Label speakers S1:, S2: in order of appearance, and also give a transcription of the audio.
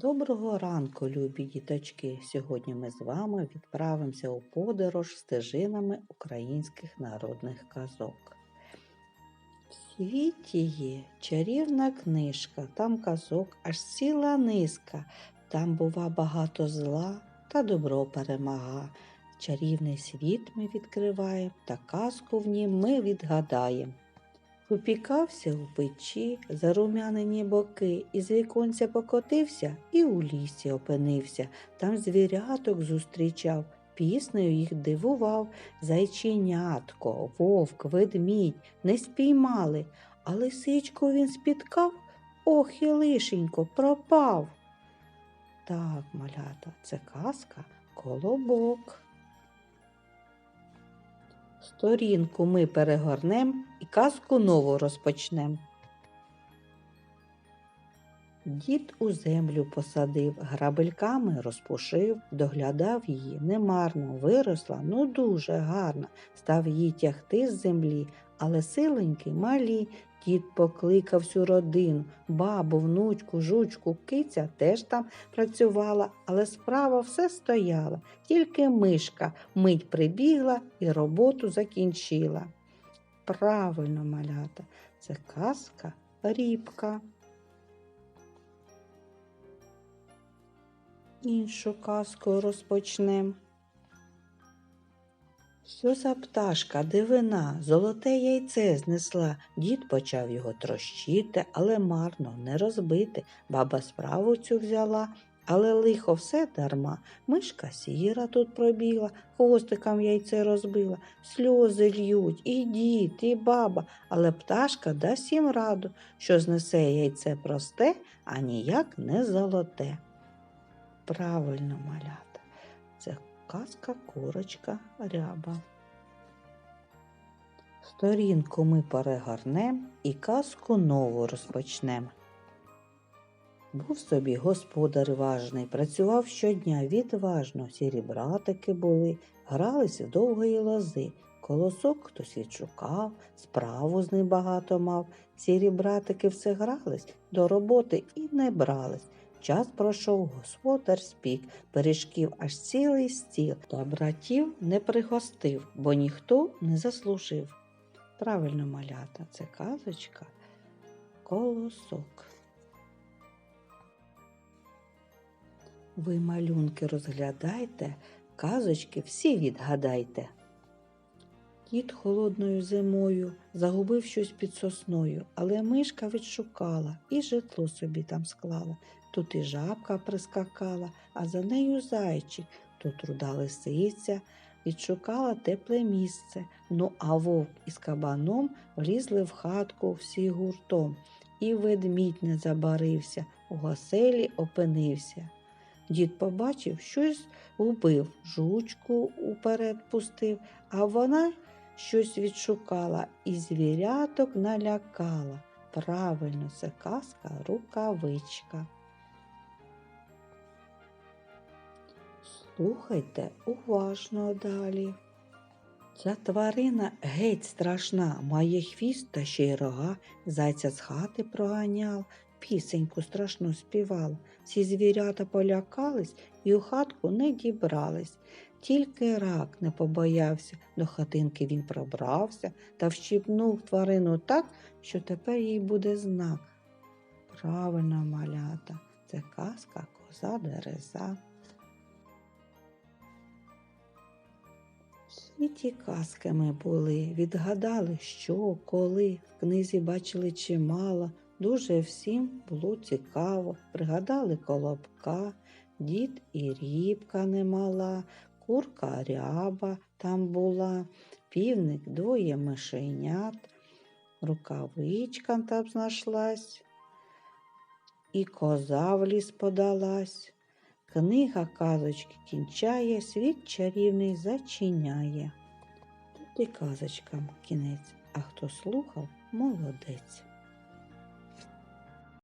S1: Доброго ранку, любі діточки! Сьогодні ми з вами відправимося у подорож стежинами українських народних казок. В світі є чарівна книжка, там казок аж ціла низка, там бува багато зла та добро перемага. Чарівний світ ми відкриваємо та казку в нім ми відгадаємо. Попікався у печі, зарум'янені боки, із віконця покотився і у лісі опинився. Там звіряток зустрічав, піснею їх дивував. Зайченятко, вовк, ведмідь не спіймали, а лисичку він спіткав, ох і лишенько пропав. Так, малята, це казка колобок. Сторінку ми перегорнем і казку нову розпочнем. Дід у землю посадив, грабельками розпушив, доглядав її немарно, виросла, ну дуже гарно, став її тягти з землі, але силеньки малі. Дід покликав всю родину, бабу, внучку, жучку, киця теж там працювала, але справа все стояла. Тільки мишка мить прибігла і роботу закінчила. Правильно, малята, це казка рібка. Іншу казку розпочнем. Що за пташка, дивина, золоте яйце знесла. Дід почав його трощити, але марно, не розбити. Баба справу цю взяла, але лихо все дарма. Мишка сіра тут пробігла, хвостиком яйце розбила, сльози льють, і дід, і баба, але пташка дасть їм раду, що знесе яйце просте, а ніяк не золоте. Правильно, малята, це казка курочка ряба. Сторінку ми перегорнем і казку нову розпочнем. Був собі господар важний, працював щодня відважно, сірі братики були, грались в довгої лози. Колосок хтось відшукав, справу з ним багато мав. Сірі братики все грались, до роботи і не брались. Час пройшов, господар спік, пиріжків аж цілий стіл, та братів не пригостив, бо ніхто не заслужив. Правильно малята, це казочка колосок. Ви малюнки розглядайте, казочки всі відгадайте. Кіт холодною зимою загубив щось під сосною, але мишка відшукала і житло собі там склала. Тут і жабка прискакала, а за нею зайчик, тут руда лисиця, відшукала тепле місце. Ну, а вовк із кабаном влізли в хатку всі гуртом, і ведмідь не забарився, у оселі опинився. Дід побачив, щось губив, жучку уперед пустив, а вона щось відшукала і звіряток налякала. Правильно, це казка рукавичка. Слухайте уважно далі. Ця тварина геть страшна, має хвіст та ще й рога, зайця з хати проганяв, пісеньку страшну співав. Всі звірята полякались і у хатку не дібрались. Тільки рак не побоявся, до хатинки він пробрався та вщипнув тварину так, що тепер їй буде знак. Правильно, малята, це казка коза дереза. І ті казки ми були, відгадали, що, коли, в книзі бачили чимало, дуже всім було цікаво. Пригадали колобка, дід і рібка немала, курка ряба там була, півник двоє мишенят, рукавичка там знайшлась, і коза в ліс подалась. Книга казочки кінчає, світ чарівний зачиняє. Тут і казочкам кінець, а хто слухав молодець.